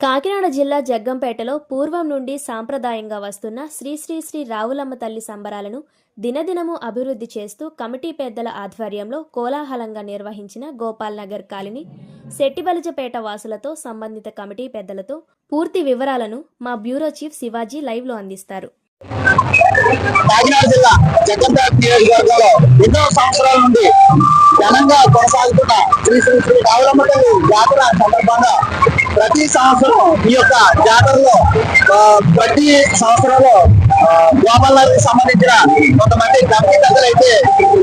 కాకినాడ జిల్లా జగ్గంపేటలో పూర్వం నుండి సాంప్రదాయంగా వస్తున్న శ్రీ శ్రీ శ్రీ రావులమ్మ తల్లి సంబరాలను దినదినము అభివృద్ధి చేస్తూ కమిటీ పెద్దల ఆధ్వర్యంలో కోలాహలంగా నిర్వహించిన గోపాల్ నగర్ కాలనీ శెట్టిబలిజపేట వాసులతో సంబంధిత కమిటీ పెద్దలతో పూర్తి వివరాలను మా బ్యూరో చీఫ్ శివాజీ లైవ్లో అందిస్తారు. కాకినాడ జిల్లా జగన్పేట నియోజకవర్గంలో ఎన్నో సంవత్సరాల నుండి ఘనంగా కొనసాగుతున్న శ్రీ శ్రీ శ్రీ రావులమ్మ తల్లి జాతర సందర్భంగా ప్రతి సంవత్సరం ఈ యొక్క జాతరలో ప్రతి సంవత్సరంలో ఆ, సంబంధించిన కొంతమంది కమిటీ పెద్దలు అయితే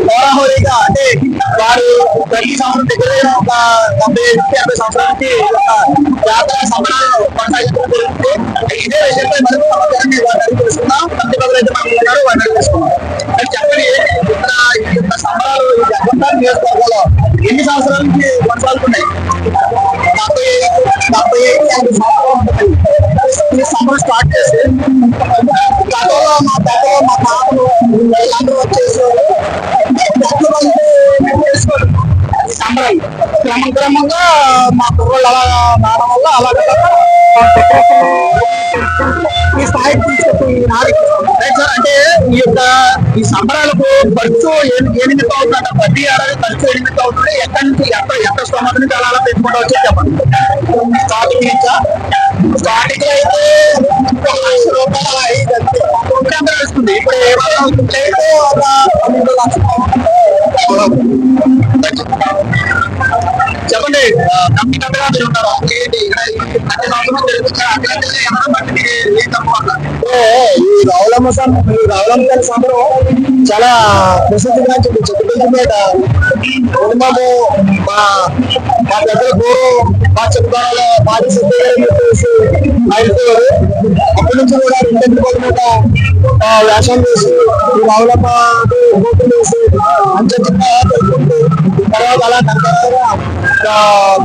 హోరాహోరీగా అంటే వారు ప్రతి సంవత్సరం దగ్గర ఒక తొంభై నుంచి యాభై సంవత్సరాల నుంచి జాతర సంబరాలు కొనసాగించడం జరుగుతుంది ఇదే విషయంపై మరింత సమాచారాన్ని వారిని తెలుసుకుందాం కమిటీ పెద్దలు అయితే మనం ఉన్నారు వారిని తెలుసుకుందాం మరి చెప్పండి ఇక్కడ ఈ యొక్క సంబరాలు ఈ జగన్పేట నియోజకవర్గంలో ఎన్ని సంవత్సరాల నుంచి కొనసాగుతున్నాయి? డెబ్బై డెబ్బై ఐదు సంవత్సరాలు ఉంటుంది ఈ సంబరం స్టార్ట్ చేసి గతంలో మా పెద్దలు మా తాతలు వీళ్ళందరూ వచ్చేసి చేసుకోరు ఈ సంబరం క్రమం క్రమంగా మా కుర్రోళ్ళు అలా రావడం వల్ల అలాగే ఈ స్థాయికి తీసుకొచ్చి ఈ అంటే ఈ యొక్క ఈ సంబరాలకు ఖర్చు ఏ- నిమిత్తం అవుతుందంట ప్రతి ఏడాది ఖర్చు ఏ నిమిత్తం అవుతుంది ఎక్కడి నుంచి ఎక్కడ ఎక్కడ చెప్పండి కంపెనీ కంపెనీ మీరు ఉన్నారు ఏంటి ఇక్కడ ఈ ప్రతి సంవత్సరం జరుగుతున్నారు అక్కడ ఏమైనా బట్టి ఏం తక్కువ ఈ రావులమ్మ సం ఈ రావులమ్మ తల్లి సంబరం చాలా ప్రసిద్ధిగాంచింది చెట్టుపేట కుటుంబము మా మా పెద్దల గౌరవం మా చెప్పుకోవాలో మాజీ సిద్ధి గారు చెప్పేసి ఆయనతో అప్పటి నుంచి కూడా రెండింటి రోజుల వ్యాసం చేసి వేషం రావులమ్మ గోపులు వేసి అంచె తర్వాత అలా తర్వాత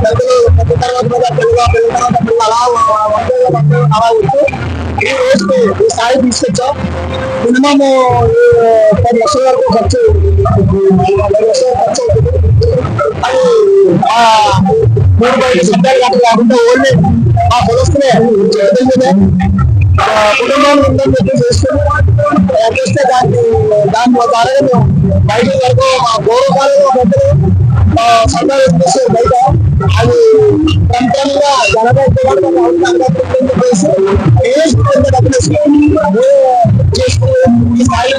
పెద్దలు పెద్ద తర్వాత మీద పెళ్ళిగా పెళ్ళి తర్వాత పెళ్ళి అలా అలా ఉంటూ ఈ రోజుకి ఈ స్థాయి తీసుకొచ్చాం మినిమం పది లక్షల వరకు ఖర్చు పది లక్షల ఖర్చు అవుతుంది అది మూడు బయట సభ్యాలు గంటలు కాకుండా ఓన్లీ మా కులస్తులే చెప్తుందే కుటుంబాలు ఉందని చెప్పి చేసుకుని చేస్తే దాన్ని దాని ద్వారా మేము బయట వరకు మా గౌరవాలు పెద్దలు సంతానం చేసే బయట అది క్రమంగా జనభా చేసుకుని ఈ స్థాయిలో